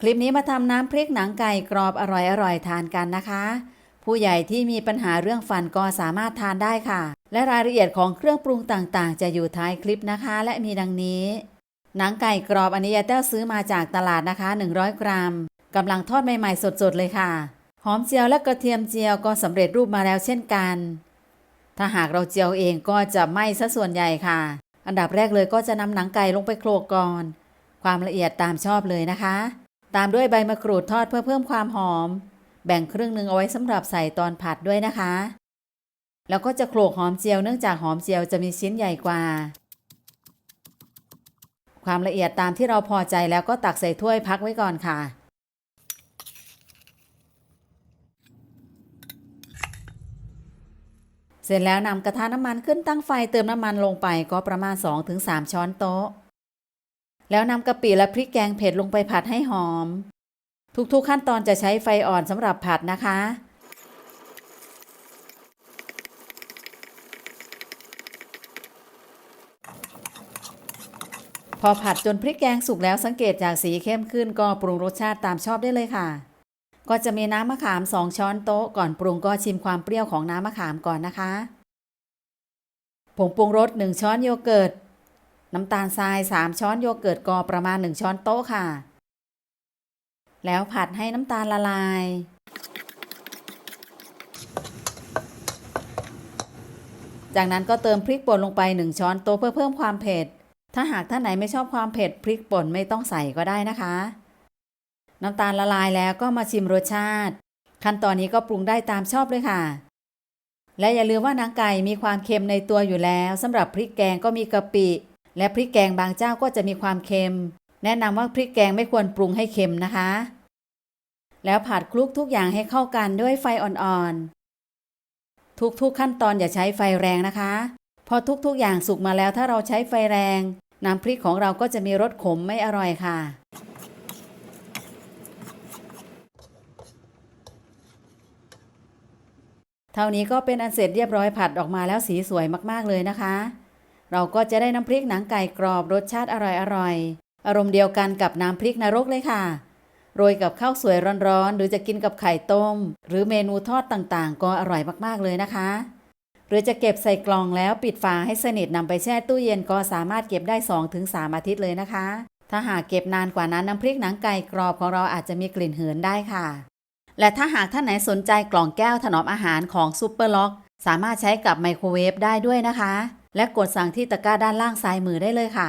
คลิปนี้มาทำน้ำพริกหนังไก่กรอบอร่อยๆทานกันนะคะ ผู้ใหญ่ที่มีปัญหาเรื่องฟันก็สามารถทานได้ค่ะ และรายละเอียดของเครื่องปรุงต่างๆ จะอยู่ท้ายคลิปนะคะ และมีดังนี้ หนังไก่กรอบอันนี้ยายแต้วซื้อมาจากตลาดนะคะ 100 กรัมกำลังทอดใหม่ๆ สดๆเลยค่ะ หอมเจียวและกระเทียมเจียวก็สำเร็จรูปมาแล้วเช่นกัน ถ้าหากเราเจียวเองก็จะไหม้ซะส่วนใหญ่ค่ะ อันดับแรกเลยก็จะนำหนังไก่ลงไปโขลกก่อน ความละเอียดตามชอบเลยนะคะ ตามด้วยใบมะกรูดทอดเพื่อเพิ่มความหอม แบ่งครึ่งหนึ่งเอาไว้สำหรับใส่ตอนผัดด้วยนะคะ แล้วก็จะโขลกหอมเจียวเนื่องจากหอมเจียวจะมีชิ้นใหญ่กว่า ความละเอียดตามที่เราพอใจแล้วก็ตักใส่ถ้วยพักไว้ก่อนค่ะเสร็จแล้วนำกระทะน้ำมันขึ้นตั้งไฟเติมน้ำมันลงไปก็ประมาณ 2-3 ช้อนโต๊ะ แล้วนำกะปิและพริกแกงเผ็ดลงไปผัดให้หอม ทุกๆขั้นตอนจะใช้ไฟอ่อนสำหรับผัดนะคะ พอผัดจนพริกแกงสุกแล้วสังเกตจากสีเข้มขึ้นก็ปรุงรสชาติตามชอบได้เลยค่ะ ก็จะมีน้ำมะขาม2ช้อนโต๊ะก่อนปรุงก็ชิมความเปรี้ยวของน้ำมะขามก่อนนะคะผงปรุงรส1ช้อนโยเกิร์ต น้ำตาลทราย 3 ช้อนโยเกิร์ตก็ประมาณ 1 ช้อนโต๊ะค่ะ แล้วผัดให้น้ำตาลละลาย จากนั้นก็เติมพริกป่นลงไป 1 ช้อนโต๊ะเพื่อเพิ่มความเผ็ด ถ้าหากท่านไหนไม่ชอบความเผ็ดพริกป่นไม่ต้องใส่ก็ได้นะคะ น้ำตาลละลายแล้วก็มาชิมรสชาติ ขั้นตอนนี้ก็ปรุงได้ตามชอบเลยค่ะและอย่าลืมว่าหนังไก่มีความเค็มในตัวอยู่แล้วสำหรับพริกแกงก็มีกะปิ และพริกแกงบางเจ้าก็จะมีความเค็ม แนะนำว่าพริกแกงไม่ควรปรุงให้เค็มนะคะ แล้วผัดคลุกทุกอย่างให้เข้ากันด้วยไฟอ่อนๆ ทุกๆขั้นตอนอย่าใช้ไฟแรงนะคะ พอทุกๆอย่างสุกมาแล้วถ้าเราใช้ไฟแรง น้ำพริกของเราก็จะมีรสขมไม่อร่อยค่ะเท่านี้ก็เป็นอันเสร็จเรียบร้อยผัดออกมาแล้วสีสวยมากๆเลยนะคะ เราก็จะได้น้ำพริกหนังไก่กรอบรสชาติอร่อยๆอารมณ์เดียวกันกับน้ำพริกนรกเลยค่ะ โรยกับข้าวสวยร้อนๆ หรือจะกินกับไข่ต้ม หรือเมนูทอดต่างๆ ก็อร่อยมากๆเลยนะคะ หรือจะเก็บใส่กล่องแล้วปิดฝาให้สนิทนำไปแช่ตู้เย็นก็สามารถเก็บได้ 2-3 อาทิตย์เลยนะคะ ถ้าหากเก็บนานกว่านั้นน้ำพริกหนังไก่กรอบของเราอาจจะมีกลิ่นเหือนได้ค่ะ และถ้าหากท่านไหนสนใจกล่องแก้วถนอมอาหารของซูเปอร์ล็อกสามารถใช้กับไมโครเวฟได้ด้วยนะคะ และกดสั่งที่ตะกร้าด้านล่างซ้ายมือได้เลยค่ะ